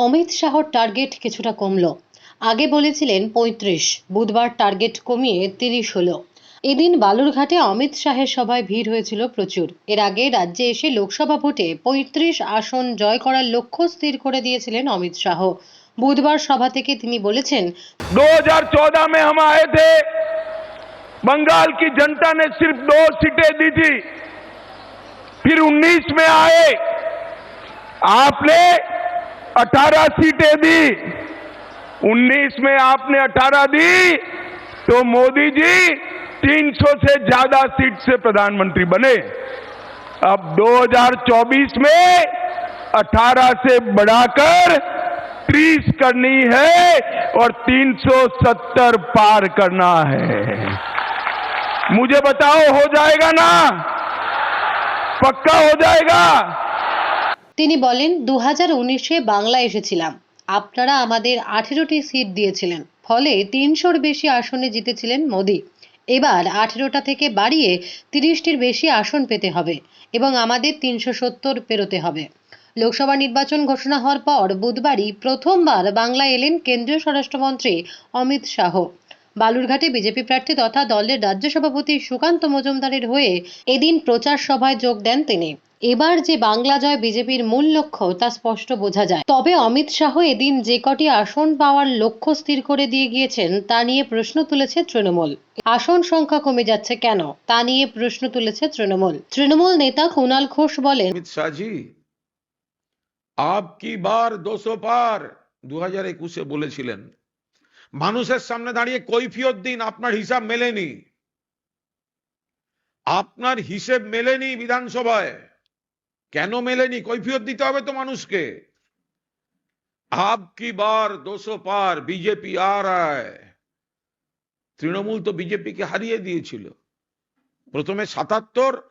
অমিত শাহর টার্গেট কিছুটা কমল আগে বলেছিলেন পঁয়ত্রিশ বুধবার টার্গেট কমিয়ে তিরিশ হলো এদিন বালুরঘাটে অমিত শাহের সভায় ভিড় হয়েছিল প্রচুর এর আগে রাজ্যে এসে লোকসভা ভোটে পঁয়ত্রিশ আসন জয় করার লক্ষ্য স্থির করে দিয়েছিলেন অমিত শাহ বুধবার সভা থেকে তিনি বলেছেন 2014 में हम आए थे बंगाल की जनता ने सिर्फ दो सीटें दी थी फिर 19 में आए आपने 18 सीटें दी। 19 में आपने 18 दी तो मोदी जी 300 से ज़्यादा सीट से प्रधानमंत्री बने। अब 2024 में 18 से बढ़ाकर 30 करनी है और 370 पार करना है। मुझे बताओ, हो जाएगा ना? पक्का हो जाएगा? তিনি বলেন দু হাজার উনিশে বাংলা এসেছিলাম। আপনারা আমাদের আঠেরোটি সিট দিয়েছিলেন, ফলে তিনশোর বেশি আসনে জিতেছিলেন মোদি। এবার আঠেরোটা থেকে বাড়িয়ে তিরিশটির বেশি আসন পেতে হবে এবং আমাদের তিনশো সত্তর পেরোতে হবে। লোকসভা নির্বাচন ঘোষণা হওয়ার পর বুধবারই প্রথমবার বাংলায় এলেন কেন্দ্রীয় স্বরাষ্ট্রমন্ত্রী অমিত শাহ। বালুরঘাটে বিজেপি প্রার্থী তথা দলের রাজ্য সভাপতি সুকান্ত মজুমদারের হয়ে এদিন প্রচার সভায় যোগ দেন তিনি। এবার যে বাংলা জয় বিজেপির মূল লক্ষ্য, তা স্পষ্ট বোঝা যায়। তবে অমিত শাহ এদিন যে কটি আসন পাওয়ার লক্ষ্য স্থির করে দিয়ে গিয়েছেন, তা নিয়ে প্রশ্ন তুলেছে তৃণমূল। আসন সংখ্যা কমে যাচ্ছে কেন? তা নিয়ে প্রশ্ন তুলেছে তৃণমূল। তৃণমূল নেতা কুনাল ঘোষ বলেন, অমিত শাহজি, আপকি বার 200 পার দু হাজার একুশে বলেছিলেন। মানুষের সামনে দাঁড়িয়ে কৈফিয়ত দিন, আপনার হিসাব মেলেনি। আপনার হিসেব মেলেনি বিধানসভায়। কেন মেলেনি? কৈফিয়ত দিতে হবে তো মানুষকে। আপকি বার দুশো পার বিজেপি আর তৃণমূল তো বিজেপিকে হারিয়ে দিয়েছিল। প্রথমে সাতাত্তর,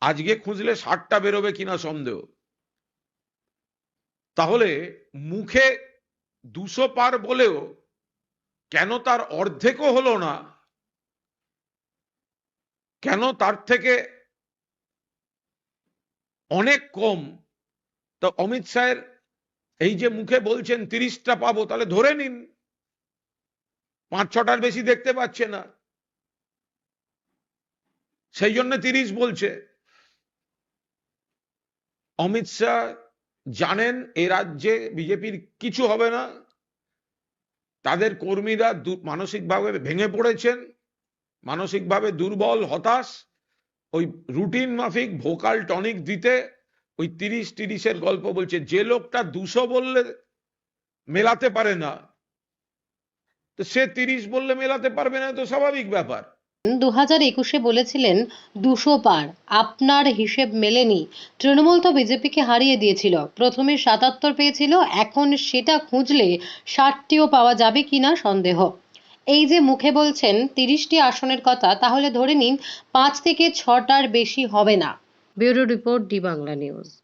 আজকে খুঁজলে ষাটটা বেরোবে কিনা সন্দেহ। তাহলে মুখে দুশো পার বলেও কেন তার অর্ধেকও হলো না? কেন তার থেকে অনেক কম? তো অমিত শাহের এই যে মুখে বলছেন, তিরিশটা পাবো, তাহলে ধরে নিন। পাঁচ, ছটার বেশি দেখতে পাচ্ছে না। সেই জন্য তিরিশ বলছে। অমিত শাহ জানেন এ রাজ্যে বিজেপির কিছু হবে না। তাদের কর্মীরা মানসিকভাবে ভেঙে পড়েছেন, মানসিকভাবে দুর্বল, হতাশ। ওই রুটিন মাফিক ভোকাল টনিক দিতে ওই তিরিশ তিরিশের গল্প বলছে, যে লোকটা দুশো বললে মেলাতে পারে না, তো সে তিরিশ বললে মেলাতে পারবে না, তো স্বাভাবিক ব্যাপার। দু হাজার একুশে বলেছিলেন, দুশো পার, আপনার হিসেব মেলেনি। তৃণমূল তো বিজেপিকে হারিয়ে দিয়েছিল। প্রথমে সাতাত্তর পেয়েছিল, এখন সেটা খুঁজলে ষাটটিও পাওয়া যাবে কিনা সন্দেহ। এই যে মুখে বলছেন তিরিশটি আসনের কথা, তাহলে ধরে নিন, পাঁচ থেকে ছটার বেশি হবে না। Bureau report D Bangla news.